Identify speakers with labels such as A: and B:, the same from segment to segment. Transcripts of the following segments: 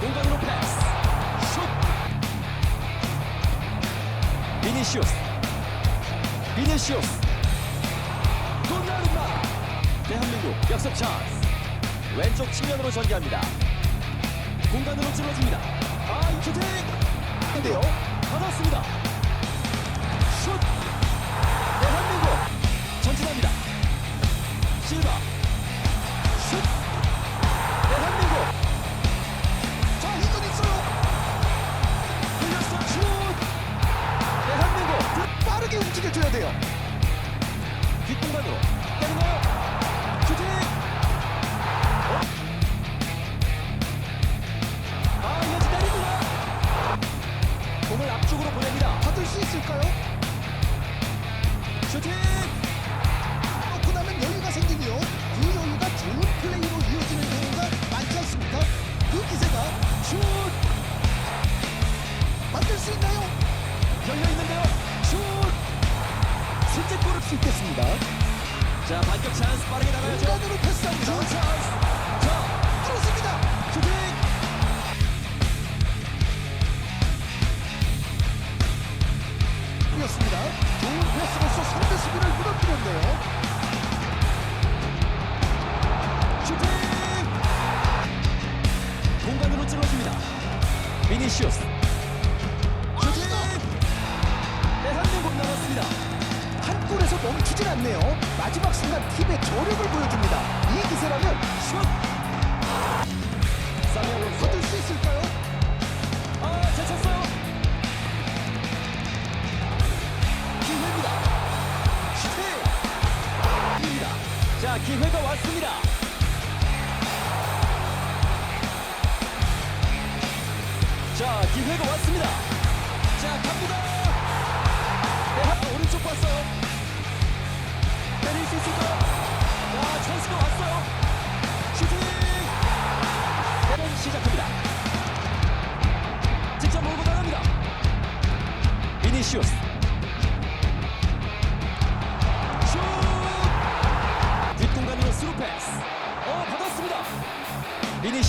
A: 공간으로 패스. 슛. 비니시우스. 비니시우스. 도나루마. 대한민국 역습 찬스. 왼쪽 측면으로 전개합니다. 공간으로 찔러줍니다. 아, 이 슈팅!
B: 인데요.
A: 받았습니다. 슈팅!
B: 놓고 나면 여유가 생기고요. 그 여유가 좋은 플레이로 이어지는 경우가 많지 않습니까? 그 기세가
A: 슛!
B: 만들 수 있나요?
A: 열려 있는데요. 슛! 실제 골을
B: 수 있겠습니다.
A: 자 반격 찬스 빠르게 나가야죠.
B: 공간으로 패스합니다.
A: 찬스.
B: 좋은 패스로서 상대 수비를 무너뜨렸네요.
A: 슈팅. 공간으로 찔러줍니다. 비니시우스. 슈팅. 대한민국 나갔습니다.
B: 한 골에서 멈추질 않네요. 마지막 순간 팀의 저력을 보여줍니다. 이 기세라면
A: 슛. 기회가 왔습니다. 자, 기회가 왔습니다. 자, 갑니다. 네, 아, 오른쪽 봤어요. 때릴 수 있을까요? 자, 찬스가 왔어요. 슈팅! 대전 시작합니다. 직접 몰고 나갑니다. 비니시우스.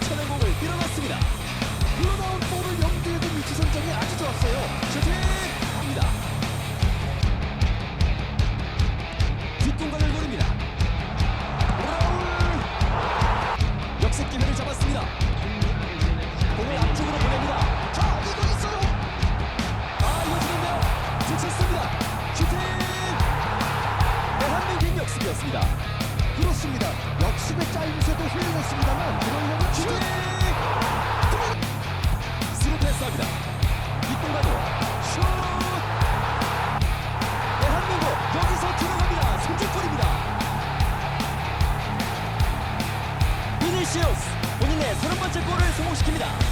A: 차는 공을 밀어넣습니다.
B: 흘러나온 볼을 염두에 둔 위치 선정이 아주 좋았어요.
A: 슈팅! 입니다. 뒷공간을 노립니다. 브라울! 역습 기회를 잡았습니다. 공을 앞쪽으로 보냅니다.
B: 자, 이거 있어요.
A: 아 이어지는데요 제쳤습니다 슈팅 대한민국 역습이었습니다
B: 그렇습니다. 역습의 짜임새도 힐링했습니다만 그러려면 슛!
A: 스루 패스합니다. 뒷공간으로 슛! 대한민국 여기서 들어갑니다. 선제골입니다. 비니시우스 본인의 서른 번째 골을 성공시킵니다